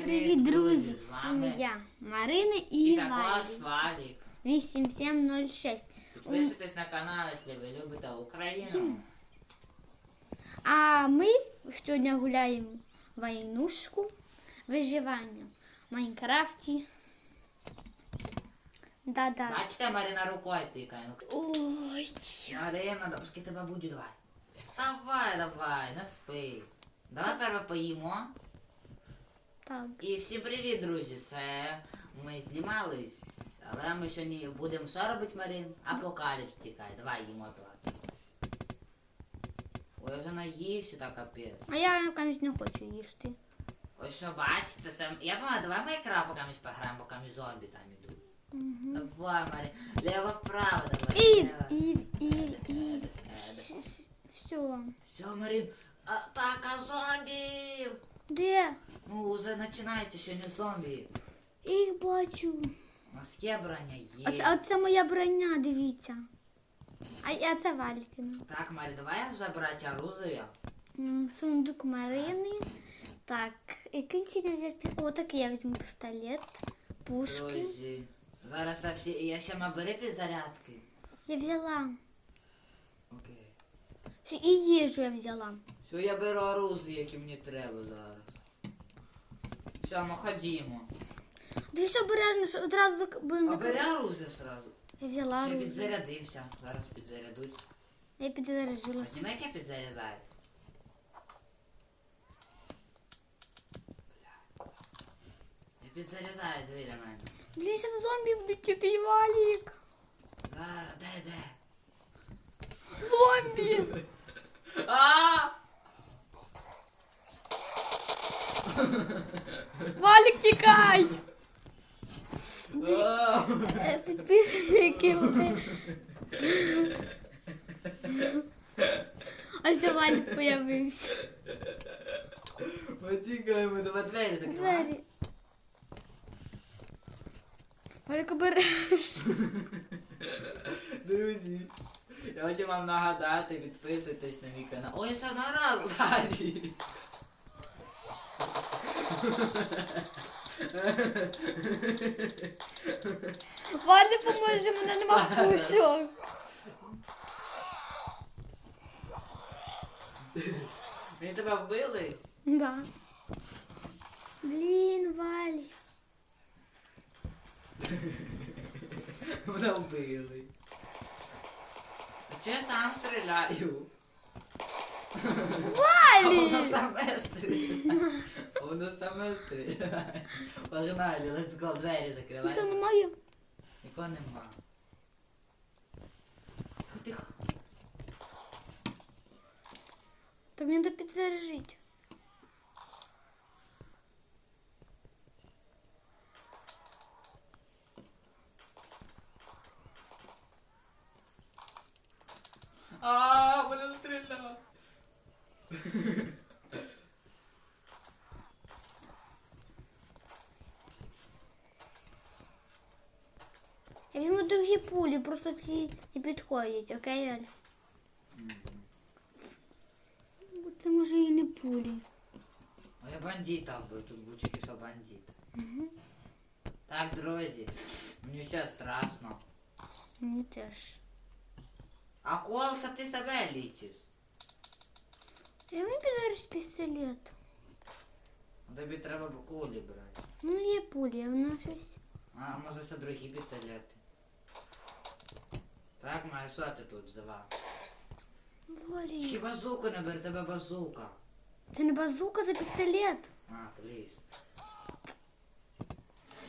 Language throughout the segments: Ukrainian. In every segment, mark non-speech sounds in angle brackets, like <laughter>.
Привіт, друзі! З вами Я Марина і, і також Валік. Валік. 8706. Підписуйтесь на канал, якщо ви любите Україну. А ми сьогодні гуляємо войнушку виживання в Майнкрафті. Да-да. Бачите, Марина рукою тикає. Ну, Ой. Марина, да, пускай тебе будуть, давай. Давай, давай, не спи. Давай перше поїмо. Так. І всім привіт, друзі. Це ми знімались, але ми сьогодні будемо що робити, Марин? Апокаліпс тікає. Давай їмо то. Ой, я вже наївся так капець. А я якось не хочу їсти. Ось що бачите, сам... я думаю, давай Майнкрафт поки ми пограємо, поки ми зомбі там ідуть. Давай, Марин. Лево вправо давай. Ід, ід, ід, ід. Все. Все, Марин. Атака зомбів! Де? Ну, уже починається, не зомбі. Їх бачу. У нас є броня, є. Оце, оце моя броня, дивіться. А я це Валькина. Так, Марі, давай вже брати оружие. М, Сундук Марини. Так, і кінчення взяти. О, так я візьму пістолет, пушки. Друзі. Зараз я всі... Я ще набери підзарядки. Я взяла. Окей. І їжу я взяла. Все, я беру оружие, яке мені треба зараз. Все, ми ходімо. Дивись обережно, що одразу так будемо. А бери оружие сразу. Я взяла. Я оружие. підзарядився. Зараз підзарядуть. Я підзаряджила. Зніми, як я підзаряджаю. Я підзаряджаю двері на мене. Блін, ще зомбі будуть іти, Валік. Зараз, де, де? Зомбі! <laughs> А! Валік, тікай! А! Е, Підписники. вони. Ось Валік появився. Ми тікаємо, давай двері закривай. Двері. Валік обережно. Друзі, я хочу вам нагадати, підписуйтесь на мій канал. Ой, ще на раз ззаді. Валі поможе, мене нема пушок. Мені тебе вбили? Да. Блін, Валі. Мене вбили. А чого я сам стріляю? А Воно Валі! саме стріляє. Саме стріляє. Погнали, let's go, двері закривай. Це немає. Нікого нема. Тихо, тихо. Та мені треба підзаряжити. А, мене стріляв. Я візьму другі пулі, просто ці не підходять, окей, Валь? Бо Це може і не пулі. А я бандита вбив, тут був тільки що бандит. Так, друзі, мені все страшно. Мені теж. А колса ти себе лічиш. Я мені підзаряжу пістолет. Тобі треба кулі брати. Ну є пулі, а вона щось. А може це другі пістолети. Так, Майя, що ти тут взяла? Тільки Валі. базуку не бери, тебе базука. Це не базука, це пістолет. А, пліз.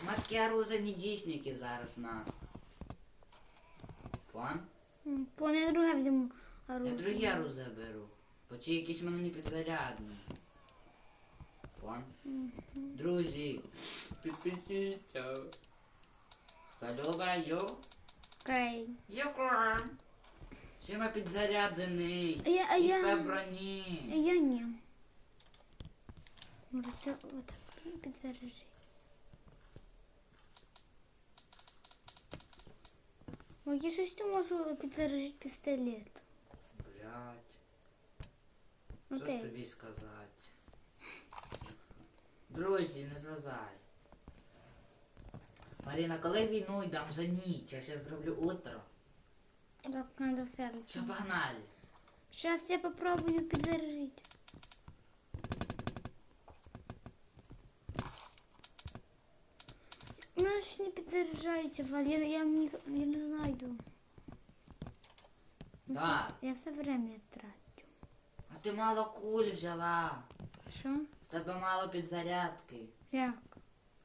Матки оружия не дійсники зараз на. Пон? М, Пон, я друге візьму Я оружие. друге оружие беру. Бо ті якісь в мене не підзарядні. Пон? Друзі, підпишіться. Салюбаю. Окей. Юкран. Чим я підзаряджений? А я, а І я, в броні. а я ні. Може це отак підзаряжи. О, я щось не можу підзаряжити пістолет. Блять. Що ж Окей. тобі сказати? Друзі, не злазай. Маріна, коли війну йдам за ніч, я ще зроблю утро. Так, надо Що фермити. погнали? Сейчас я попробую підзаржити. У мене ж не підзаряджається, Валера, я, не, я не знаю. Все- Я все время трачу. А ти мало куль взяла. Що? В тебе мало підзарядки. Як?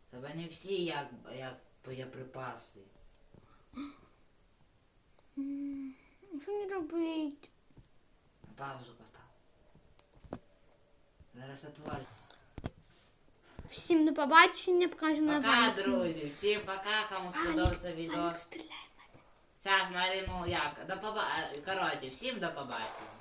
В тебе не всі як, як боєприпаси. Що мені робити? На паузу постав. Зараз отворю. Всім до побачення, покажемо на Пока, друзі. Всім пока, кому сподобався відео. Зараз Марину як. До поба... Коротше, всім до побачення.